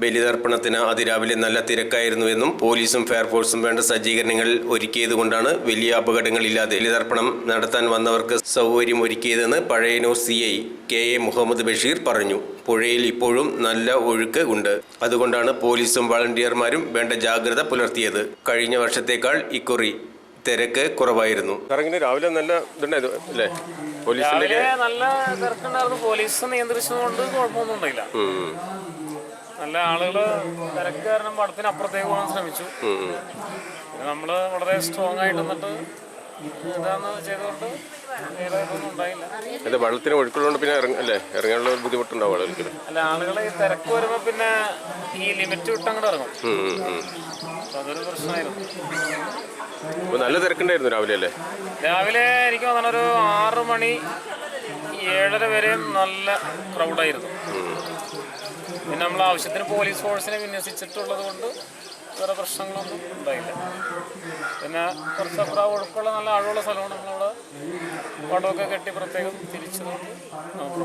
ബലിതർപ്പണത്തിന് അതിരാവിലെ നല്ല തിരക്കായിരുന്നുവെന്നും പോലീസും ഫയർഫോഴ്സും വേണ്ട സജ്ജീകരണങ്ങൾ ഒരുക്കിയതുകൊണ്ടാണ് വലിയ അപകടങ്ങളില്ലാതെ ബലിതർപ്പണം നടത്താൻ വന്നവർക്ക് സൗകര്യം ഒരുക്കിയതെന്ന് Pazhayannur C I K A Muhammad Basheer പറഞ്ഞു. പുഴയിൽ ഇപ്പോഴും നല്ല ഒഴുക്ക് ഉണ്ട്. അതുകൊണ്ടാണ് പോലീസും വളണ്ടിയർമാരും വേണ്ട ജാഗ്രത പുലർത്തിയത്. കഴിഞ്ഞ വർഷത്തേക്കാൾ ഇക്കുറി തിരക്ക് കുറവായിരുന്നു. രാവിലെ നല്ല ഇതുണ്ടായിരുന്നു അല്ലേ? രാവിലെ നല്ല തിരക്കുണ്ടായിരുന്നു. പോലീസ് നിയന്ത്രിച്ചതുകൊണ്ട് കുഴപ്പമൊന്നും ഉണ്ടായില്ല. നല്ല ആളുകൾ തിരക്ക് കാരണം പടത്തിന് അപ്പുറത്തേക്ക് പോകാൻ ശ്രമിച്ചു. നമ്മൾ നമ്മൾ വളരെ സ്ട്രോങ് ആയിട്ട് നിന്നിട്ട് ഇതാന്ന് ചെയ്തുകൊണ്ട് വേറെ ഇതൊന്നും ഉണ്ടായില്ല. അത് വെള്ളത്തിന് ഒഴുക്കുള്ളതുകൊണ്ട് പിന്നെ ഇറങ്ങ അല്ലേ ഇറങ്ങാനുള്ള ഒരു ബുദ്ധിമുട്ടുണ്ടാവും ആളുകൾക്ക്. അല്ല ആളുകൾ ഈ തിരക്ക് വരുമ്പോ പിന്നെ ഈ ലിമിറ്റ് വിട്ട് അങ്ങോട്ട് ഇറങ്ങും. അപ്പൊ അതൊരു പ്രശ്നമായിരുന്നു. അപ്പോൾ നല്ല തിരക്കുണ്ടായിരുന്നു രാവിലെ അല്ലേ? രാവിലെ എനിക്ക് തോന്നണ ഒരു ആറ് മണി ഏഴര വരെയും നല്ല ക്രൗഡായിരുന്നു പിന്നെ നമ്മൾ ആവശ്യത്തിന് പോലീസ് ഫോഴ്സിനെ വിന്യസിച്ചിട്ടുള്ളത് കൊണ്ട് വേറെ പ്രശ്നങ്ങളൊന്നും ഉണ്ടായില്ല. പിന്നെ കുറച്ച് അപ്പുറം ഒഴുക്കുള്ള നല്ല ആഴമുള്ള സ്ഥലമാണ്. നമ്മളവിടെ പടമൊക്കെ കെട്ടി പ്രത്യേകം തിരിച്ചതുകൊണ്ട് നമുക്ക്